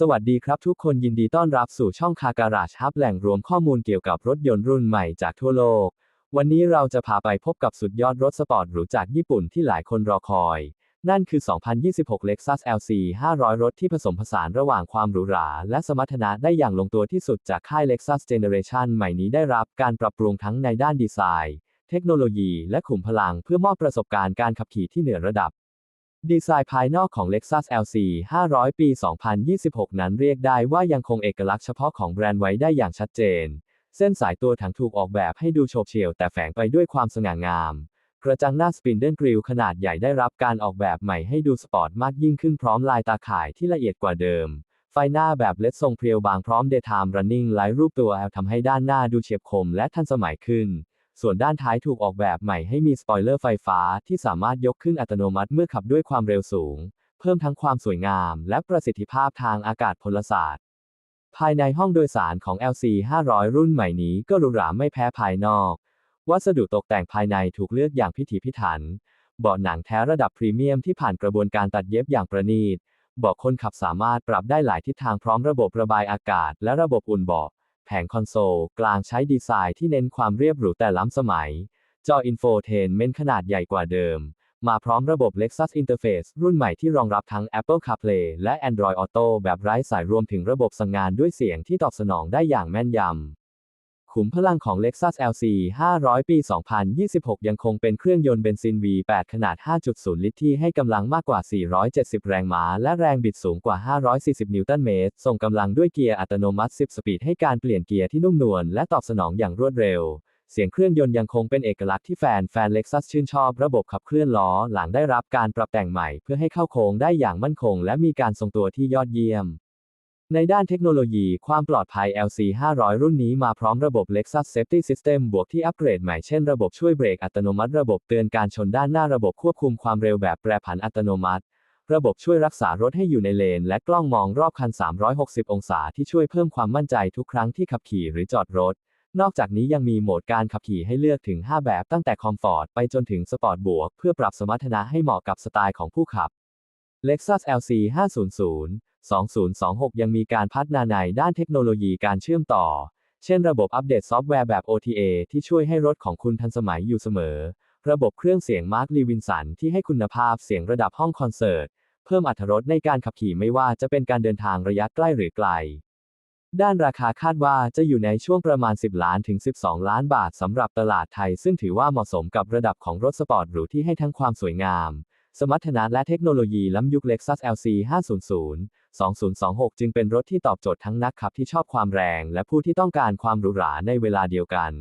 สวัสดีครับทุกคนยินดีต้อนรับสู่ช่องคาการาชฮับแหล่งรวมข้อมูลเกี่ยวกับรถยนต์รุ่นใหม่จากทั่วโลก วันนี้เราจะพาไปพบกับสุดยอดรถสปอร์ตหรูจากญี่ปุ่นที่หลายคนรอคอย นั่นคือ 2026 Lexus LC 500 รถที่ผสมผสานระหว่างความหรูหรา และสมรรถนะได้อย่างลงตัวที่สุดจากค่าย Lexus Generation ใหม่นี้ได้รับการปรับปรุงทั้งในด้านดีไซน์ เทคโนโลยี และขุมพลังเพื่อมอบประสบการณ์การขับขี่ที่เหนือระดับ ดีไซน์ภายนอกของ Lexus LC 500 ปี 2026 นั้นเรียกได้ว่ายังคงเอกลักษณ์เฉพาะของแบรนด์ไว้ได้อย่างชัดเจน เส้นสายตัวถังถูกออกแบบให้ดูโฉบเฉี่ยวแต่แฝงไปด้วยความสง่างาม กระจังหน้าสปินเดิลกริลขนาดใหญ่ได้รับการออกแบบใหม่ให้ดูสปอร์ตมากยิ่งขึ้นพร้อมลายตาข่ายที่ละเอียดกว่าเดิม ไฟหน้าแบบเลดทรงเพรียวบางพร้อม Daytime Running Light รูปตัว L ทำให้ด้านหน้าดูเฉียบคมและทันสมัยขึ้น ส่วนด้านท้ายถูกออกแบบใหม่ให้มีสปอยเลอร์ไฟฟ้าที่สามารถยกขึ้นอัตโนมัติเมื่อขับด้วยความเร็วสูง เพิ่มทั้งความสวยงาม และประสิทธิภาพทางอากาศพลศาสตร์ ภายในห้องโดยสารของ LC 500 รุ่นใหม่นี้ก็หรูหราไม่แพ้ภายนอก วัสดุตกแต่งภายในถูกเลือกอย่างพิถีพิถัน เบาะหนังแท้ระดับพรีเมียมที่ผ่านกระบวนการตัดเย็บอย่างประณีต เบาะคนขับสามารถปรับได้หลายทิศทางพร้อมระบบระบายอากาศ และระบบอุ่นเบาะ แผงคอนโซลกลางใช้ดีไซน์ที่เน้นความเรียบหรูแต่ล้ำสมัย จออินโฟเทนเมนขนาดใหญ่กว่าเดิม มาพร้อมระบบ Lexus Interface รุ่นใหม่ที่รองรับทั้ง Apple CarPlay และ Android Auto แบบไร้สายรวมถึงระบบสั่งงานด้วยเสียงที่ตอบสนองได้อย่างแม่นยำ ขุมพลังของ Lexus LC 500 ปี 2026 ยังคงเป็นเครื่องยนต์เบนซิน V8 ขนาด 5.0 ลิตรที่ให้กำลังมากกว่า 470 แรงม้า และแรงบิดสูงกว่า 540 นิวตันเมตร ส่งกำลังด้วยเกียร์อัตโนมัติ 10 สปีดให้การเปลี่ยนเกียร์ที่นุ่มนวลและตอบสนองอย่างรวดเร็ว เสียงเครื่องยนต์ยังคงเป็นเอกลักษณ์ที่แฟนแฟน Lexus ชื่นชอบระบบขับเคลื่อนล้อหลังได้รับการปรับแต่งใหม่ เพื่อให้เข้าโค้งได้อย่างมั่นคง และมีการทรงตัวที่ยอดเยี่ยม ในด้านเทคโนโลยีความปลอดภัย LC 500 รุ่นนี้มาพร้อมระบบ Lexus Safety System บวกที่อัปเกรดใหม่เช่นระบบช่วยเบรกอัตโนมัติ ระบบเตือนการชนด้านหน้าระบบควบคุมความเร็วแบบแปรผันอัตโนมัติ ระบบช่วยรักษารถให้อยู่ในเลน และกล้องมองรอบคัน 360 องศาที่ช่วยเพิ่มความมั่นใจทุกครั้งที่ขับขี่หรือจอดรถ นอกจากนี้ยังมีโหมดการขับขี่ให้เลือกถึง 5 แบบตั้งแต่คอมฟอร์ตไปจนถึงสปอร์ตบวก เพื่อปรับสมรรถนะให้เหมาะกับสไตล์ของผู้ขับ Lexus LC 500 2026 ยังมีการพัฒนาในด้านเทคโนโลยีการเชื่อมต่อ เช่นระบบอัปเดตซอฟต์แวร์แบบ OTA ที่ช่วยให้รถของคุณทันสมัยอยู่เสมอ ระบบเครื่องเสียงมาร์คลีวินสันที่ให้คุณภาพเสียงระดับห้องคอนเสิร์ต เพิ่มอรรถรสในการขับขี่ไม่ว่าจะเป็นการเดินทางระยะใกล้หรือไกล ด้านราคาคาดว่าจะอยู่ในช่วงประมาณ 10 ล้านถึง 12 ล้านบาทสำหรับตลาดไทย ซึ่งถือว่าเหมาะสมกับระดับของรถสปอร์ตหรูที่ให้ทั้งความสวยงาม สมรรถนะและเทคโนโลยีล้ำยุค Lexus LC 500 2026 จึงเป็นรถที่ตอบโจทย์ทั้งนักขับที่ชอบความแรง และผู้ที่ต้องการความหรูหราในเวลาเดียวกัน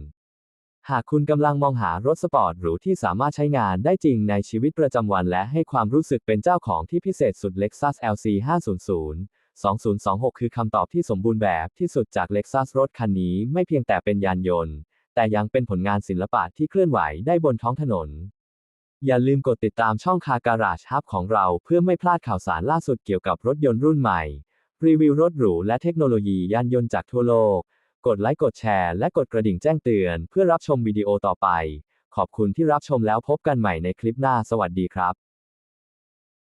หากคุณกำลังมองหารถสปอร์ตหรูที่สามารถใช้งานได้จริงในชีวิตประจำวันและให้ความรู้สึกเป็นเจ้าของที่พิเศษสุด Lexus LC 500 2026 คือคำตอบที่สมบูรณ์แบบที่สุดจาก Lexus รถคันนี้ไม่เพียงแต่เป็นยานยนต์ แต่ยังเป็นผลงานศิลปะที่เคลื่อนไหวได้บนท้องถนน อย่าลืมกดติดตามช่องคาการาชฮับของเราเพื่อไม่พลาดข่าวสารล่าสุดเกี่ยวกับรถยนต์รุ่นใหม่ รีวิวรถหรูและเทคโนโลยียานยนต์จากทั่วโลก กดไลค์กดแชร์และกดกระดิ่งแจ้งเตือน เพื่อรับชมวิดีโอต่อไป ขอบคุณที่รับชมแล้วพบกันใหม่ในคลิปหน้าสวัสดีครับ